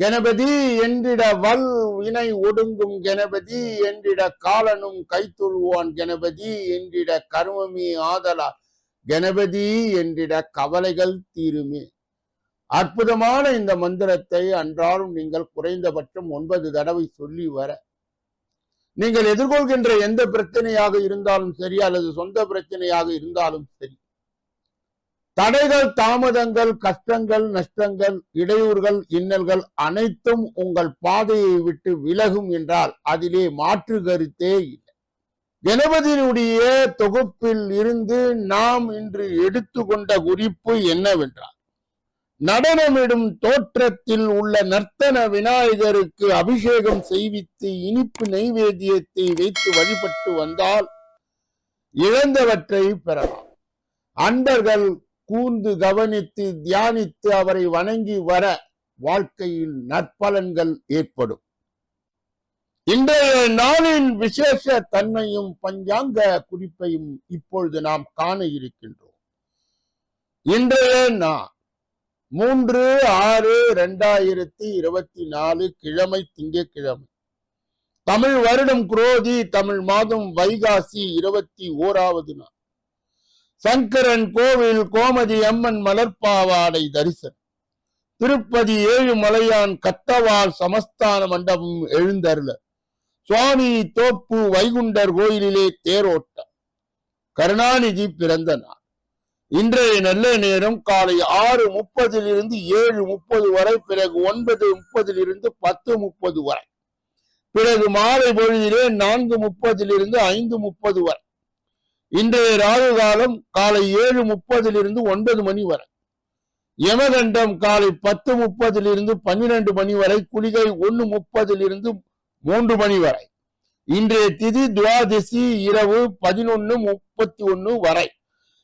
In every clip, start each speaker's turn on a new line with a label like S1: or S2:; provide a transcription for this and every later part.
S1: கணபதி என்றிட வல் வினை ஒடுங்கும் கணபதி என்றிட காலனும் கைத்துள்வான் கணபதி என்றிட கர்மமே ஆதலால் கணபதி என்றிட கவலைகள் தீருமே. அற்புதமான இந்த மந்திரத்தை அன்றாலும் நீங்கள் குறைந்தபட்சம் ஒன்பது தடவை சொல்லி வர. நீங்கள் எதிர்கொள்கின்ற எந்த பிரச்சனையாக இருந்தாலும் சரி அல்லது சொந்த பிரச்சனையாக இருந்தாலும் சரி தடைகள் தாமதங்கள் கஷ்டங்கள் நஷ்டங்கள் இடையூறுகள் இன்னல்கள் அனைத்தும் உங்கள் பாதையை விட்டு விலகும் என்றால் அதிலே மாற்று கருத்தே இல்லை. கணபதியினுடைய தொகுப்பில் இருந்து நாம் இன்று எடுத்துக்கொண்ட குறிப்பு என்னவென்றால் நடனமிடும் தோற்றத்தில் உள்ள நர்த்தன விநாயகருக்கு அபிஷேகம் செய்வித்து இனிப்பு நைவேத்தியத்தை வைத்து வழிபட்டு வந்தால் இழந்தவற்றை பெறலாம். அன்பர்கள் கூர்ந்து கவனித்து தியானித்து அவரை வணங்கி வர வாழ்க்கையில் நற்பலன்கள் ஏற்படும். இன்றைய நாளின் விசேஷ தன்மையும் பஞ்சாங்க குறிப்பையும் இப்பொழுது நாம் காண இருக்கின்றோம். இன்றைய நாள் மூன்று ஆறு இரண்டாயிரத்தி இருபத்தி நாலு கிழமை திங்கட்கிழமை. தமிழ் வருடம் குரோதி தமிழ் மாதம் வைகாசி இருபத்தி ஓராவது நாள். சங்கரன் கோவில் கோமதி அம்மன் மலர்பாவாடை தரிசனம் திருப்பதி ஏழு மலையான் கத்தவால் சமஸ்தான மண்டபம் எழுந்தருள. சுவாமி தோப்பு வைகுண்டர் கோயிலிலே தேரோட்டம். கருணாநிதி பிறந்த நாள். இன்றைய நல்ல நேரம் காலை ஆறு முப்பதிலிருந்து ஏழு முப்பது வரை பிறகு ஒன்பது முப்பதிலிருந்து பத்து முப்பது வரை. பிறகு மாலை பொழுதிலே நான்கு முப்பதிலிருந்து ஐந்து முப்பது வரை. இன்றைய ராகு காலம் காலை ஏழு முப்பதிலிருந்து ஒன்பது மணி வரை. யமகண்டம் காலை பத்து முப்பதிலிருந்து பன்னிரண்டு மணி வரை குளிகை ஒன்னு முப்பதிலிருந்து மூன்று மணி வரை. இன்றைய திதி துவாதசி இரவு பதினொன்னு முப்பத்தி ஒன்னு வரை.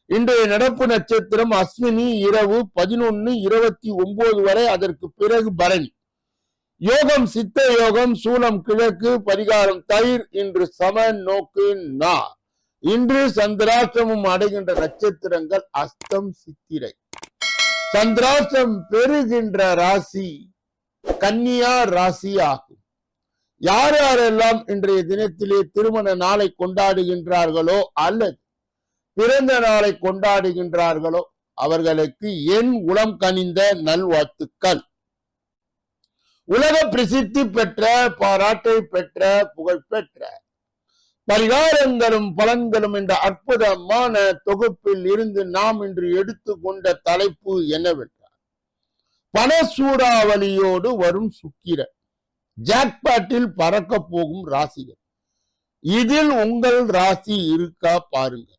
S1: இன்றைய நடப்பு நட்சத்திரம் அஸ்வினி இரவு பதினொன்னு இருபத்தி ஒன்பது வரை அதற்கு பிறகு பரணி. யோகம் சித்த யோகம் சூலம் கிழக்கு பரிகாரம் தயிர் இன்று சம நோக்கு நா. இன்று சந்திராஷ்டிரமும் அடைகின்ற நட்சத்திரங்கள் அஸ்தம் சித்திரை. சந்திராஷ்டிரம் பெறுகின்ற ராசி கன்னியா ராசி ஆகும். யார் யாரெல்லாம் இன்றைய தினத்திலே திருமண நாளை கொண்டாடுகின்றார்களோ அல்லது பிறந்த நாளை கொண்டாடுகின்றார்களோ அவர்களுக்கு என் உளம் கனிந்த நல்வாழ்த்துக்கள். உலக பிரசித்தி பெற்ற பாராட்டை பெற்ற புகழ் பெற்ற பரிகாரங்களும் பலன்களும் என்ற அற்புதமான தொகுப்பில் இருந்து நாம் இன்று எடுத்துக்கொண்ட தலைப்பு என்னவென்றால் பணசூறாவளியோடு வரும் சுக்கிரன். ஜாக்பாட்டில் பறக்க போகும் ராசிகள். இதில் உங்கள் ராசி இருக்கா பாருங்க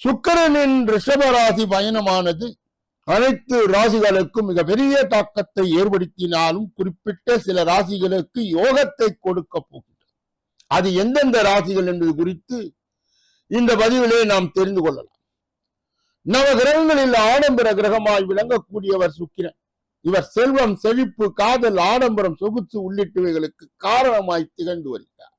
S1: சுக்கிரனின் ரிஷப ராசி பயணமானது அனைத்து ராசிகளுக்கும் மிகப்பெரிய தாக்கத்தை ஏற்படுத்தினாலும் குறிப்பிட்ட சில ராசிகளுக்கு யோகத்தை கொடுக்க போகும். அது எந்தெந்த ராசிகள் என்பது குறித்து இந்த பதிவிலே நாம் தெரிந்து கொள்ளலாம். நவ கிரகங்களில் ஆடம்பர கிரகமாய் விளங்கக்கூடியவர் சுக்கிரன். இவர் செல்வம் செழிப்பு காதல் ஆடம்பரம் சொகுசு உள்ளிட்டவைகளுக்கு காரணமாய் திகழ்ந்து வருகிறார்.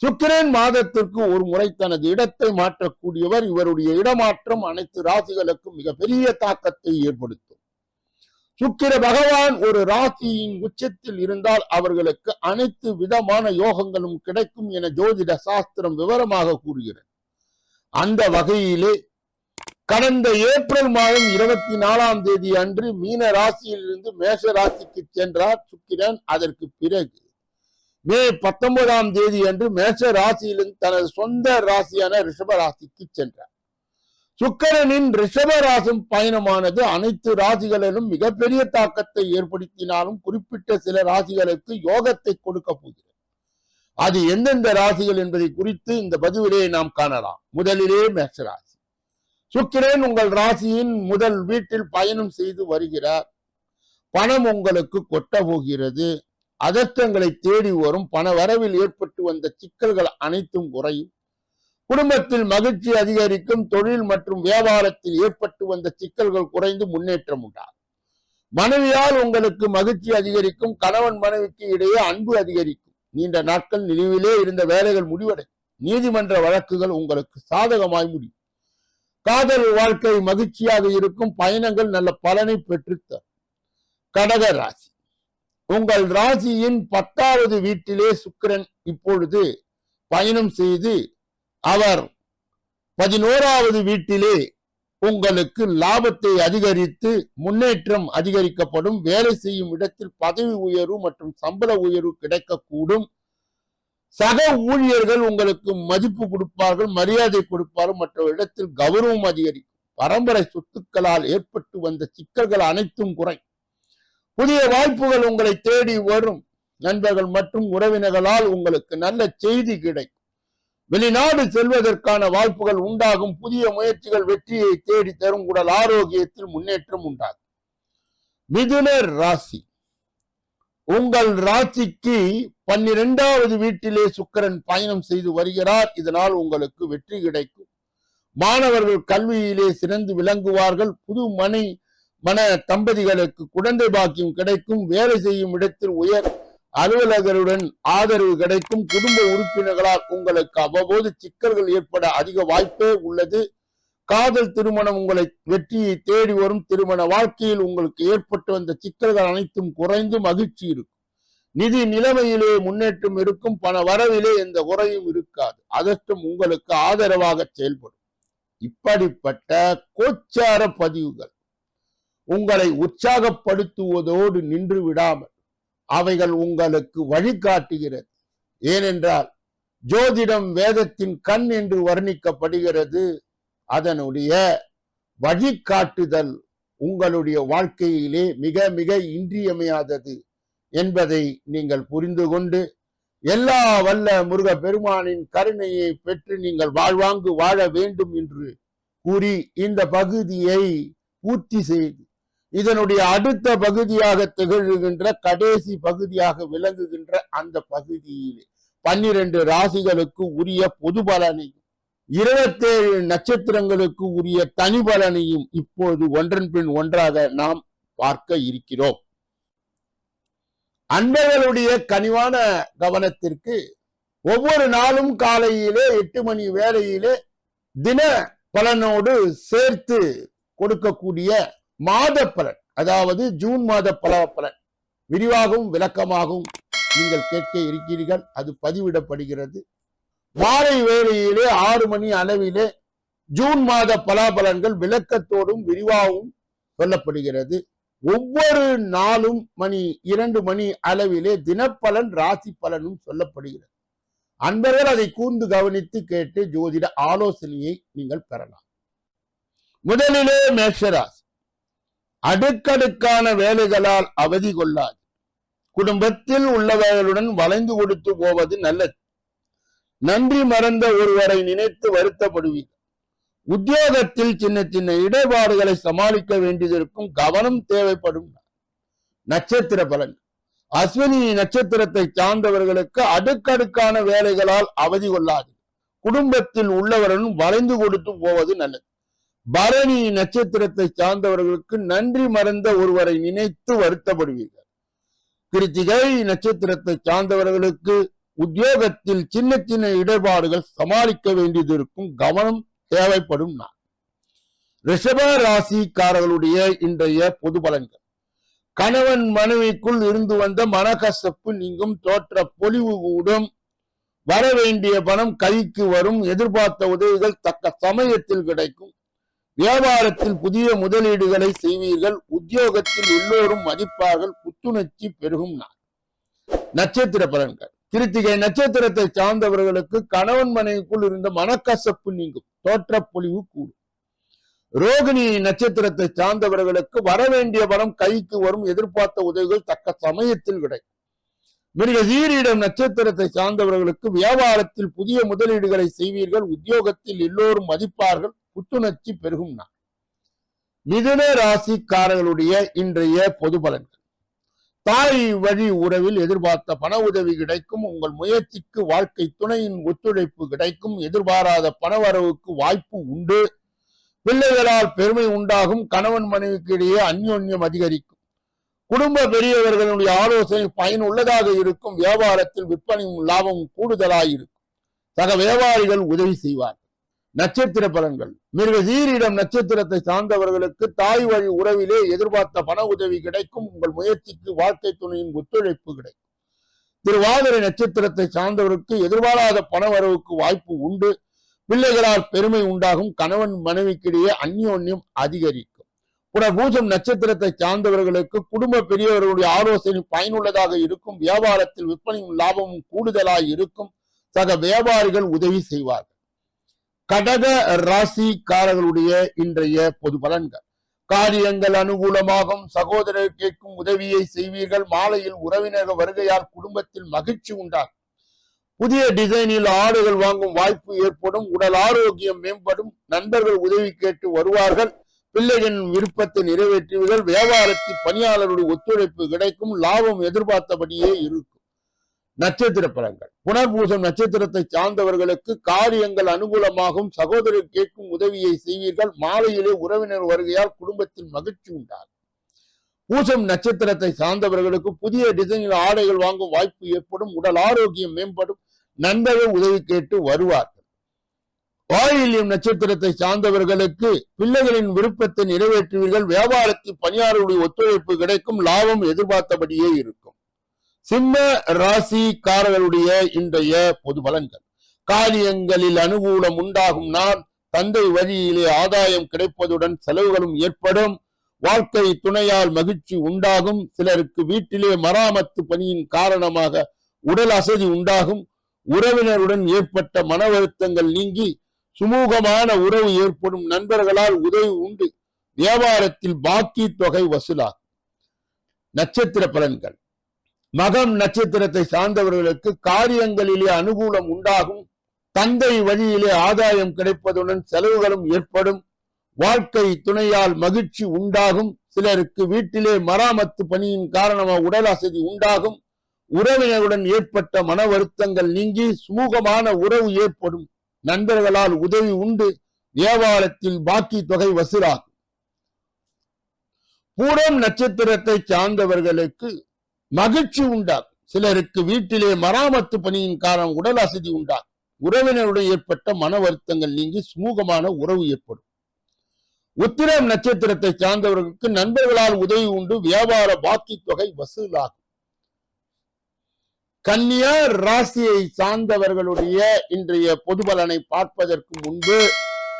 S1: சுக்கிரன் மாதத்திற்கு ஒரு முறை தனது இடத்தை மாற்றக்கூடியவர். இவருடைய இடமாற்றம் அனைத்து ராசிகளுக்கும் மிகப்பெரிய தாக்கத்தை ஏற்படுத்தும். சுக்கிர பகவான் ஒரு ராசியின் உச்சத்தில் இருந்தால் அவர்களுக்கு அனைத்து விதமான யோகங்களும் கிடைக்கும் என ஜோதிட சாஸ்திரம் விவரமாக கூறுகிறது. அந்த வகையிலே கடந்த ஏப்ரல் மாதம் இருபத்தி நாலாம் தேதி அன்று மீன ராசியிலிருந்து மேஷ ராசிக்கு சென்றார் சுக்கிரன். அதற்கு பிறகு மே பத்தொன்பதாம் தேதி அன்று மேஷ ராசியிலிருந்து தனது சொந்த ராசியான ரிஷப ராசிக்கு சென்றார். சுக்கரனின் ரிஷப ராசும் பயணமானது அனைத்து ராசிகளிலும் மிகப்பெரிய தாக்கத்தை ஏற்படுத்தினாலும் குறிப்பிட்ட சில ராசிகளுக்கு யோகத்தை கொடுக்க போகிறது. அது எந்தெந்த ராசிகள் என்பதை குறித்து இந்த பதிவிலே நாம் காணலாம். முதலிலே மேஷ ராசி சுக்கிரன் உங்கள் ராசியின் முதல் வீட்டில் பயணம் செய்து வருகிறார். பணம் உங்களுக்கு கொட்ட போகிறது. அதர்த்தங்களை தேடி வரும். பண வரவில் ஏற்பட்டு வந்த சிக்கல்கள் அனைத்தும் குறையும். குடும்பத்தில் மகிழ்ச்சி அதிகரிக்கும் தொழில் மற்றும் வியாபாரத்தில் ஏற்பட்டு வந்த சிக்கல்கள் குறைந்து முன்னேற்றம் உண்டாகும். மனைவியால் உங்களுக்கு மகிழ்ச்சி அதிகரிக்கும் கணவன் மனைவிக்கு இடையே அன்பு அதிகரிக்கும். நீண்ட நாட்கள் நினைவிலே இருந்த வேலைகள் முடிவடையும். நீதிமன்ற வழக்குகள் உங்களுக்கு சாதகமாய் முடியும். காதல் வாழ்க்கை மகிழ்ச்சியாக இருக்கும் பயணங்கள் நல்ல பலனை பெற்றுத்தரும். கடக ராசி. உங்கள் ராசியின் பத்தாவது வீட்டிலே சுக்கிரன் இப்பொழுது பயணம் செய்து அவர் பதினோராவது வீட்டிலே உங்களுக்கு லாபத்தை அதிகரித்து முன்னேற்றம் அதிகரிக்கப்படும் வேலை செய்யும் இடத்தில் பதவி உயர்வு மற்றும் சம்பள உயர்வு கிடைக்கக்கூடும். சக ஊழியர்கள் உங்களுக்கு மதிப்பு கொடுப்பார்கள் மரியாதை கொடுப்பார்கள் மற்ற இடத்தில் கௌரவம் அதிகரிக்கும். பரம்பரை சொத்துக்களால் ஏற்பட்டு வந்த சிக்கல்கள் அனைத்தும் குறை. புதிய வாய்ப்புகள் உங்களை தேடி வரும். நண்பர்கள் மற்றும் உறவினர்களால் உங்களுக்கு நல்ல செய்தி கிடைக்கும். வெளிநாடு செல்வதற்கான வாய்ப்புகள் உண்டாகும். புதிய முயற்சிகள் வெற்றியை தேடி தரும் உடல் ஆரோக்கியத்தில் முன்னேற்றம் உண்டாகும். மிதுனர் ராசி. உங்கள் ராசிக்கு பன்னிரெண்டாவது வீட்டிலே சுக்கரன் பயணம் செய்து வருகிறார். இதனால் உங்களுக்கு வெற்றி கிடைக்கும். மாணவர்கள் கல்வியிலே சிறந்து விளங்குவார்கள். புது மனை மன தம்பதிகளுக்கு குழந்தை பாக்கியம் கிடைக்கும். வேலை செய்யும் இடத்தில் உயர் அலுவலகருடன் ஆதரவு கிடைக்கும் குடும்ப உறுப்பினர்களால் உங்களுக்கு அவ்வப்போது சிக்கல்கள் ஏற்பட அதிக வாய்ப்பே உள்ளது. காதல் திருமணம் உங்களை வெற்றியை தேடி வரும் திருமண வாழ்க்கையில் உங்களுக்கு ஏற்பட்டு வந்த சிக்கல்கள் அனைத்தும் குறைந்து மகிழ்ச்சி இருக்கும். நிதி நிலைமையிலே முன்னேற்றம் இருக்கும் பண வரவிலே எந்த குறையும் இருக்காது. அதற்கும் உங்களுக்கு ஆதரவாக செயல்படும். இப்படிப்பட்ட கோச்சார பதிவுகள் உங்களை உற்சாகப்படுத்துவதோடு நின்று விடாமல் அவைகள் உங்களுக்கு வழிகாட்டுகிறது. ஏனென்றால் ஜோதிடம் வேதத்தின் கண் என்று வர்ணிக்கப்படுகிறது. அதனுடைய வழிகாட்டுதல் உங்களுடைய வாழ்க்கையிலே மிக மிக இன்றியமையாதது என்பதை நீங்கள் புரிந்து கொண்டு எல்லா வல்ல முருக பெருமானின் கருணையை பெற்று நீங்கள் வாழ்வாங்கு வாழ வேண்டும் என்று கூறி இந்த பகுதியை பூர்த்தி செய்து இதனுடைய அடுத்த பகுதியாக திகழ்கின்ற கடைசி பகுதியாக விளங்குகின்ற அந்த பகுதியிலே பன்னிரண்டு ராசிகளுக்கு உரிய பொது பலனையும் இருபத்தேழு நட்சத்திரங்களுக்கு உரிய தனி பலனையும் இப்போது ஒன்றன் பின் ஒன்றாக நாம் பார்க்க இருக்கிறோம். அன்பர்களுடைய கனிவான கவனத்திற்கு ஒவ்வொரு நாளும் காலையிலே எட்டு மணி வேளையிலே தின பலனோடு சேர்த்து கொடுக்கக்கூடிய மாத பலன் அதாவது ஜூன் மாத பல பலன் விரிவாகவும் விளக்கமாகவும் நீங்கள் கேட்க இருக்கிறீர்கள். அது பதிவிடப்படுகிறது. மாலை வேளையிலே ஆறு மணி அளவிலே ஜூன் மாத பலாபலன்கள் விளக்கத்தோடும் விரிவாகவும் சொல்லப்படுகிறது. ஒவ்வொரு நாளும் மணி இரண்டு மணி அளவிலே தினப்பலன் ராசி பலனும் சொல்லப்படுகிறது. அன்பர்கள் அதை கூர்ந்து கவனித்து கேட்டு ஜோதிட ஆலோசனையை நீங்கள் பெறலாம். முதலிலே மேஷராசி. அடுக்கடுக்கான வேலைகளால் அவதி கொள்ளாது. குடும்பத்தில் உள்ளவர்களுடன் வளைந்து கொடுத்து போவது நல்லது. நன்றி மறந்த ஒருவரை நினைத்து வருத்தப்படுவீர்கள். உத்தியோகத்தில் சின்ன சின்ன இடர்பாடுகளை சமாளிக்க வேண்டியதற்கும் கவனம் தேவைப்படும். நட்சத்திர பலன் அஸ்வினி நட்சத்திரத்தை சார்ந்தவர்களுக்கு அடுக்கடுக்கான வேலைகளால் அவதி கொள்ளாது. குடும்பத்தில் உள்ளவருடன் வளைந்து கொடுத்து போவது நல்லது. பரணி நட்சத்திரத்தை சார்ந்தவர்களுக்கு நன்றி மறந்த ஒருவரை நினைத்து வருத்தப்படுவீர்கள். கிருத்திகை நட்சத்திரத்தை சார்ந்தவர்களுக்கு உத்தியோகத்தில் சின்ன சின்ன இடர்பாடுகள் சமாளிக்க வேண்டியது இருக்கும். கவனம் தேவைப்படும் நான் ரிஷப ராசிக்காரர்களுடைய இன்றைய பொது பலன்கள். கணவன் மனைவிக்குள் இருந்து வந்த மனக்கசப்பு நீங்கும். தோற்ற பொலிவு கூடும். வர வேண்டிய பணம் கைக்கு வரும். எதிர்பார்த்த உதவிகள் தக்க சமயத்தில் கிடைக்கும். வியாபாரத்தில் புதிய முதலீடுகளை செய்வீர்கள். உத்தியோகத்தில் எல்லோரும் மதிப்பார்கள் புத்துணர்ச்சி பெருகும் நாள். நட்சத்திர பலன்கள். திருத்திகை நட்சத்திரத்தை சார்ந்தவர்களுக்கு கணவன் மனைவிக்குள் இருந்த மனக்கசப்பு நீங்கும். தோற்ற பொலிவு கூடும். ரோகிணி நட்சத்திரத்தை சார்ந்தவர்களுக்கு வரவேண்டிய பணம் கைக்கு வரும். எதிர்பார்த்த உதவிகள் தக்க சமயத்தில் கிடைக்கும். மிருக சீரிடம் நட்சத்திரத்தை சார்ந்தவர்களுக்கு வியாபாரத்தில் புதிய முதலீடுகளை செய்வீர்கள். உத்தியோகத்தில் எல்லோரும் மதிப்பார்கள். புத்துணர்ச்சி பெருகும் நாள். மிதுன ராசிக்காரர்களுடைய இன்றைய பொது பலன்கள். தாய் வழி உறவில் எதிர்பார்த்த பண உதவி கிடைக்கும் உங்கள் முயற்சிக்கு வாழ்க்கை துணையின் ஒத்துழைப்பு கிடைக்கும் எதிர்பாராத பணவரவுக்கு வாய்ப்பு உண்டு. பிள்ளைகளால் பெருமை உண்டாகும் கணவன் மனைவிக்கு இடையே அந்யோன்யம் அதிகரிக்கும். குடும்ப பெரியவர்களுடைய ஆலோசனை பயனுள்ளதாக இருக்கும் வியாபாரத்தில் விற்பனையும் லாபமும் கூடுதலாயிருக்கும் சக வியாபாரிகள் உதவி செய்வார் நட்சத்திர பலன்கள் மிருகசீரிடம் நட்சத்திரத்தை சார்ந்தவர்களுக்கு தாய் வழி உறவிலே எதிர்பார்த்த பண உதவி கிடைக்கும். உங்கள் முயற்சிக்கு வாழ்க்கை துணையின் ஒத்துழைப்பு கிடைக்கும். திருவாதிரை நட்சத்திரத்தை சார்ந்தவருக்கு எதிர்பாராத பண வரவுக்கு வாய்ப்பு உண்டு. பிள்ளைகளால் பெருமை உண்டாகும். கணவன் மனைவிக்கிடையே அந்யோன்யம் அதிகரிக்கும். புனர்பூசம் நட்சத்திரத்தை சார்ந்தவர்களுக்கு குடும்ப பெரியவர்களுடைய ஆலோசனை பயனுள்ளதாக இருக்கும். வியாபாரத்தில் விற்பனையும் லாபமும் கூடுதலாக இருக்கும். சக வியாபாரிகள் உதவி செய்வார்கள். கடக ராசிக்காரர்களுடைய இன்றைய பொது பலன்கள். காரியங்கள் அனுகூலமாகும் சகோதரர் கேட்கும் உதவியை செய்வீர்கள் மாலையில் உறவினர் வருகையால் குடும்பத்தில் மகிழ்ச்சி உண்டாகும். புதிய டிசைனில் ஆடுகள் வாங்கும் வாய்ப்பு ஏற்படும் உடல் ஆரோக்கியம் மேம்படும் நண்பர்கள் உதவி கேட்டு வருவார்கள் பிள்ளைகளின் விருப்பத்தை நிறைவேற்றுவீர்கள் வியாபாரத்தில் பணியாளருடைய ஒத்துழைப்பு கிடைக்கும் லாபம் எதிர்பார்த்தபடியே இருக்கும். நட்சத்திர பலன்கள் புனர்பூசம் நட்சத்திரத்தை சார்ந்தவர்களுக்கு காரியங்கள் அனுகூலமாகும். சகோதரர் கேட்கும் உதவியை செய்வீர்கள். மாலையிலே உறவினர் வருகையால் குடும்பத்தில் மகிழ்ச்சி உண்டாகும். பூசம் நட்சத்திரத்தை சார்ந்தவர்களுக்கு புதிய டிசைனில் ஆடைகள் வாங்கும் வாய்ப்பு ஏற்படும். உடல் ஆரோக்கியம் மேம்படும். நண்பர்கள் உதவி கேட்டு வருவார்கள். வாயிலியம் நட்சத்திரத்தை சார்ந்தவர்களுக்கு பிள்ளைகளின் விருப்பத்தை நிறைவேற்றுவீர்கள். வியாபாரத்தில் பணியாளர்களுடைய ஒத்துழைப்பு கிடைக்கும். லாபம் எதிர்பார்த்தபடியே இருக்கும். சிம்ம ராசிக்காரர்களுடைய இன்றைய பொது பலன்கள். காரியங்களில் அனுகூலம் உண்டாகும் நான் தந்தை வழியிலே ஆதாயம் கிடைப்பதுடன் செலவுகளும் ஏற்படும். வாழ்க்கை துணையால் மகிழ்ச்சி உண்டாகும். சிலருக்கு வீட்டிலே மராமத்து பணியின் காரணமாக உடல் அசதி உண்டாகும். உறவினருடன் ஏற்பட்ட மன வருத்தங்கள் நீங்கி சுமூகமான உறவு ஏற்படும் நண்பர்களால் உதவி உண்டு. வியாபாரத்தில் பாக்கி தொகை வசூலாகும். நட்சத்திர பலன்கள். மகம் நட்சத்திரத்தை சார்ந்தவர்களுக்கு காரியங்களிலே அனுகூலம் உண்டாகும். தந்தை வழியிலே ஆதாயம் கிடைப்பதுடன் செலவுகளும் ஏற்படும். வாழ்க்கை துணையால் மகிழ்ச்சி உண்டாகும். சிலருக்கு வீட்டிலே மராமத்து பணியின் காரணமாக உடல் அசதி உண்டாகும். உறவினருடன் ஏற்பட்ட மன வருத்தங்கள் நீங்கி சுமூகமான உறவு ஏற்படும். நண்பர்களால் உதவி உண்டு. வியாபாரத்தில் பாக்கி தொகை வசூலாகும். பூரம் நட்சத்திரத்தை சார்ந்தவர்களுக்கு மகிழ்ச்சி உண்டாகும். சிலருக்கு வீட்டிலே மராமத்து பணியின் காரணம் உடல் அசதி உண்டாகும். உறவினருடன் ஏற்பட்ட மன வருத்தங்கள் நீங்கி சுமூகமான உறவு ஏற்படும். உத்திரம் நட்சத்திரத்தை சார்ந்தவர்களுக்கு நண்பர்களால் உதவி உண்டு. வியாபார பாக்கி தொகை வசூலாகும். கன்னியா ராசியை சார்ந்தவர்களுடைய இன்றைய பொது பலனை பார்ப்பதற்கு முன்பு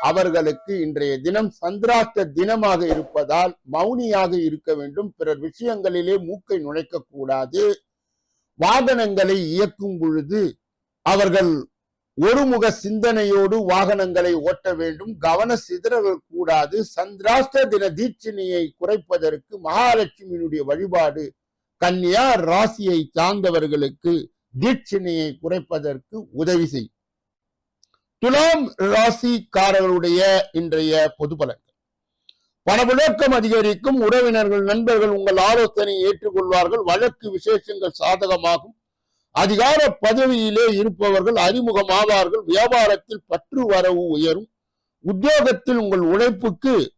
S1: அவர்களுக்கு இன்றைய தினம் சந்திராஷ்ட தினமாக இருப்பதால் மௌனியாக இருக்க வேண்டும். பிறர் விஷயங்களிலே மூக்கை நுழைக்க கூடாது வாகனங்களை இயக்கும் பொழுது அவர்கள் ஒருமுக சிந்தனையோடு வாகனங்களை ஓட்ட வேண்டும். கவன சிதறல் கூடாது. சந்திராஷ்ட தின தீட்சணியை குறைப்பதற்கு மகாலட்சுமியினுடைய வழிபாடு கன்னியா ராசியை சார்ந்தவர்களுக்கு தீட்சணையை குறைப்பதற்கு உதவி செய்யும் துலாம் ராசிக்காரர்களுடைய இன்றைய பொது பலன்கள். பணப்புழக்கம் அதிகரிக்கும் உறவினர்கள் நண்பர்கள் உங்கள் ஆலோசனையை ஏற்றுக்கொள்வார்கள் வழக்கு விசேஷங்கள் சாதகமாகும். அதிகார பதவியிலே இருப்பவர்கள் அறிமுகமாவார்கள் வியாபாரத்தில் பற்று வரவு உயரும். உத்தியோகத்தில் உங்கள் உழைப்புக்கு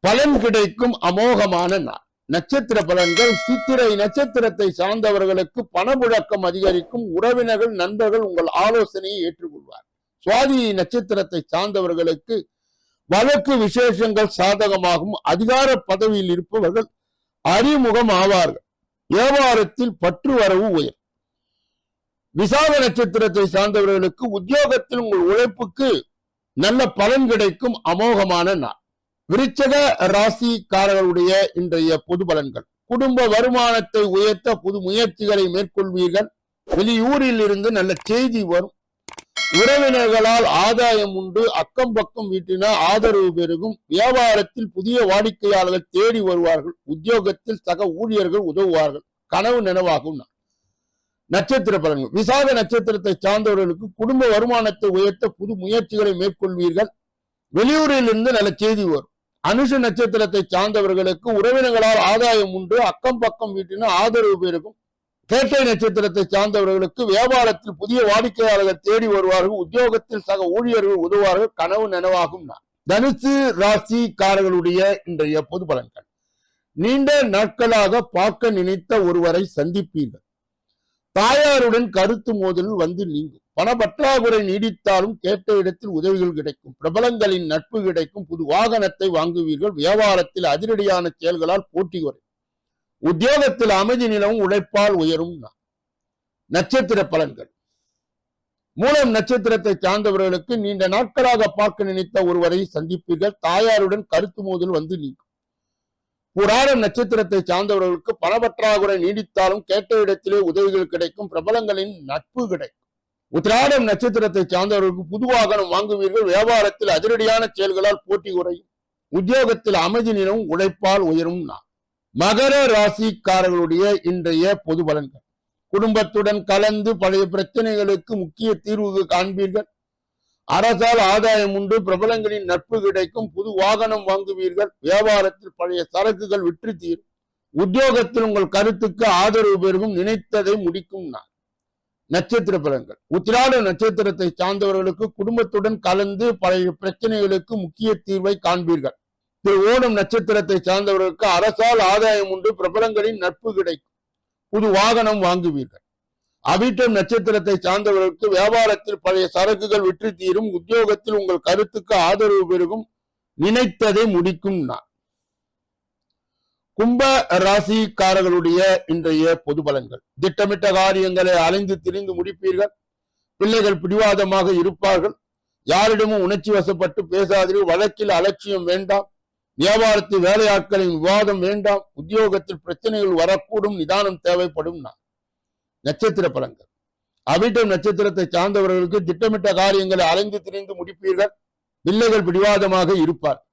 S1: பலன் கிடைக்கும் அமோகமான நாள். நட்சத்திர பலன்கள் சித்திரை நட்சத்திரத்தை சார்ந்தவர்களுக்கு பணமுழக்கம் அதிகரிக்கும் உறவினர்கள் நண்பர்கள் உங்கள் ஆலோசனையை ஏற்றுக்கொள்வார். சுவாதி நட்சத்திரத்தை சார்ந்தவர்களுக்கு வழக்கு விசேஷங்கள் சாதகமாகும் அதிகார பதவியில் இருப்பவர்கள் அறிமுகம் ஆவார்கள். வியாபாரத்தில் பற்று வரவு உயர். விசாக நட்சத்திரத்தை சார்ந்தவர்களுக்கு உத்தியோகத்தில் உங்கள் உழைப்புக்கு நல்ல பலன் கிடைக்கும் அமோகமான நாள். விருச்சக ராசிக்காரர்களுடைய இன்றைய பொது பலன்கள். குடும்ப வருமானத்தை உயர்த்த புது முயற்சிகளை மேற்கொள்வீர்கள். வெளியூரில் இருந்து நல்ல செய்தி வரும். உறவினர்களால் ஆதாயம் உண்டு. அக்கம் பக்கம் வீட்டினால் ஆதரவு பெருகும். வியாபாரத்தில் புதிய வாடிக்கையாளர்கள் தேடி வருவார்கள். உத்தியோகத்தில் சக ஊழியர்கள் உதவுவார்கள். கனவு நினைவாகும். நட்சத்திர பலன்கள். விசாக நட்சத்திரத்தை சார்ந்தவர்களுக்கு குடும்ப வருமானத்தை உயர்த்த புது முயற்சிகளை மேற்கொள்வீர்கள். வெளியூரில் இருந்து நல்ல செய்தி வரும். அனுஷ நட்சத்திரத்தை சார்ந்தவர்களுக்கு உறவினர்களால் ஆதாயம் உண்டு. அக்கம் பக்கம் வீட்டின ஆதரவு பெருகும். கேட்டை நட்சத்திரத்தை சார்ந்தவர்களுக்கு வியாபாரத்தில் புதிய வாடிக்கையாளர்கள் தேடி வருவார்கள். உத்தியோகத்தில் சக ஊழியர்கள் உதவுவார்கள். கனவு நனவாகும் நான் தனுசு ராசிக்காரர்களுடைய இன்றைய பொது பலன்கள். நீண்ட நாட்களாக பார்க்க நினைத்த ஒருவரை சந்திப்பீர்கள். தாயாருடன் கருத்து மோதல் வந்து நீங்கும். பண பற்றாக்குறை நீடித்தாலும் கேட்ட இடத்தில் உதவிகள் கிடைக்கும். பிரபலங்களின் நட்பு கிடைக்கும். புது வாகனத்தை வாங்குவீர்கள். வியாபாரத்தில் அதிரடியான செயல்களால் போட்டி வரும் உத்தியோகத்தில் அமைதி நிலவும் உழைப்பால் உயரும். நட்சத்திர பலன்கள். மூலம் நட்சத்திரத்தை சார்ந்தவர்களுக்கு நீண்ட நாட்களாக பார்க்க நினைத்த ஒருவரை சந்திப்பீர்கள். தாயாருடன் கருத்து மோதல் வந்து நீக்கும் புராணம் நட்சத்திரத்தை சார்ந்தவர்களுக்கு பணப்பற்றாக்குறை நீடித்தாலும் கேட்ட இடத்திலே உதவிகள் கிடைக்கும். பிரபலங்களின் நட்பு கிடைக்கும். உத்திராடம் நட்சத்திரத்தை சார்ந்தவர்களுக்கு புது வாகனம் வாங்குவீர்கள். வியாபாரத்தில் அதிரடியான செயல்களால் போட்டி குறையும். உத்தியோகத்தில் அமைதி நிலவும் உழைப்பால் உயரும் நான் மகர ராசிக்காரர்களுடைய இன்றைய பொது பலன்கள். குடும்பத்துடன் கலந்து பழைய பிரச்சனைகளுக்கு முக்கிய தீர்வு காண்பீர்கள். அரசால் ஆதாயம் உண்டு பிரபலங்களின் நட்பு கிடைக்கும் புது வாகனம் வாங்குவீர்கள். வியாபாரத்தில் பழைய சரக்குகள் விற்று தீரும். உத்தியோகத்தில் உங்கள் கருத்துக்கு ஆதரவு பெருகும் நினைத்ததை முடிக்கும் நான் நட்சத்திர பலன்கள். உத்திராட நட்சத்திரத்தை சார்ந்தவர்களுக்கு குடும்பத்துடன் கலந்து பழைய பிரச்சனைகளுக்கு முக்கிய தீர்வை காண்பீர்கள். திரு ஓணம் நட்சத்திரத்தை சார்ந்தவர்களுக்கு அரசால் ஆதாயம் உண்டு பிரபலங்களின் நட்பு கிடைக்கும். புது வாகனம் வாங்குவீர்கள். அவிட்டம் நட்சத்திரத்தை சார்ந்தவர்களுக்கு வியாபாரத்தில் பழைய சரக்குகள் விற்று தீரும் உத்தியோகத்தில் உங்கள் கருத்துக்கு ஆதரவு பெருகும் நினைத்ததை முடிக்கும் நான் கும்ப ராசிக்காரர்களுடைய இன்றைய பொது பலன்கள். திட்டமிட்ட காரியங்களை அலைந்து திரிந்து முடிப்பீர்கள். பிள்ளைகள் பிடிவாதமாக இருப்பார்கள். யாரிடமும் உணர்ச்சி வசப்பட்டு பேசாதீர்கள் வழக்கில் அலட்சியம் வேண்டாம். வியாபாரத்தில் வேலையாட்களின் விவாதம் வேண்டாம். உத்தியோகத்தில் பிரச்சனைகள் வரக்கூடும் நிதானம் தேவைப்படும் நான். நட்சத்திர பலன்கள். அவிட்டம் நட்சத்திரத்தை சார்ந்தவர்களுக்கு திட்டமிட்ட காரியங்களை அலைந்து திரிந்து முடிப்பீர்கள். பிள்ளைகள் பிடிவாதமாக இருப்பார்.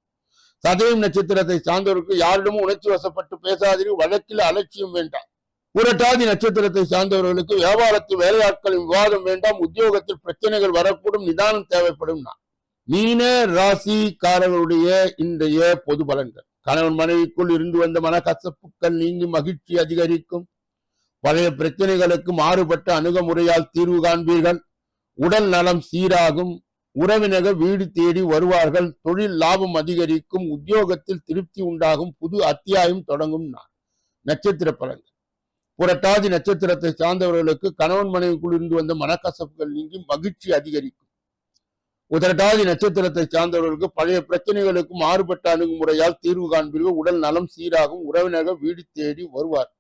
S1: சதயம் நட்சத்திரத்தை சார்ந்தவருக்கு யாரிடமும் உணர்ச்சி வசப்பட்டு பேசாதீர்கள் வழக்கில் அலட்சியம் வேண்டாம். புரட்டாதி நட்சத்திரத்தை சார்ந்தவர்களுக்கு வியாபாரத்தில் வேலையாட்களின் விவாதம் வேண்டாம் உத்தியோகத்தில் பிரச்சனைகள் வரக்கூடும் நிதானம் தேவைப்படும் நான் மீன ராசிக்காரர்களுடைய இன்றைய பொது பலன்கள். கணவன் மனைவிக்குள் இருந்து வந்த மனக்கசப்புகள் நீங்கி மகிழ்ச்சி அதிகரிக்கும். பழைய பிரச்சனைகளுக்கு மாறுபட்ட அணுகுமுறையால் தீர்வு காண்பீர்கள். உடல் நலம் சீராகும். உறவினர்கள் வீடு தேடி வருவார்கள். தொழில் லாபம் அதிகரிக்கும். உத்தியோகத்தில் திருப்தி உண்டாகும். புது அத்தியாயம் தொடங்கும் நான் நட்சத்திர பலன்கள். புரட்டாதி நட்சத்திரத்தை சார்ந்தவர்களுக்கு கணவன் மனைவிக்குள் இருந்து வந்த மனக்கசப்புகள் நீங்கி மகிழ்ச்சி அதிகரிக்கும். உதரட்டாதி நட்சத்திரத்தை சார்ந்தவர்களுக்கு பழைய பிரச்சனைகளுக்கு மாறுபட்ட அணுகுமுறையால் தீர்வு காண்பீர்கள். உடல் நலம் சீராகும். உறவினர்கள் வீடு தேடி வருவார்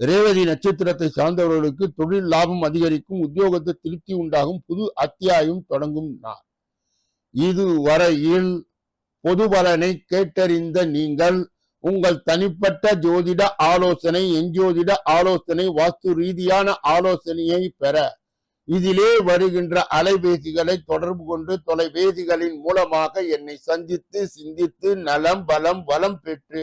S1: ரேவதி நட்சத்திரத்தை சார்ந்தவர்களுக்கு தொழில் லாபம் அதிகரிக்கும் உத்தியோகத்தை திருப்தி உண்டாகும் புது அத்தியாயம் தொடங்கும் நாள். இதுவரையில் பொது பலனை கேட்டறிந்த நீங்கள் உங்கள் தனிப்பட்ட ஜோதிட ஆலோசனை எஞ்சோதிட ஆலோசனை வாஸ்து ரீதியான ஆலோசனையை பெற. இதிலே வருகின்ற அலைபேசிகளை தொடர்பு கொண்டு தொலைபேசிகளின் மூலமாக என்னை சந்தித்து சிந்தித்து நலம் பலம் வளம் பெற்று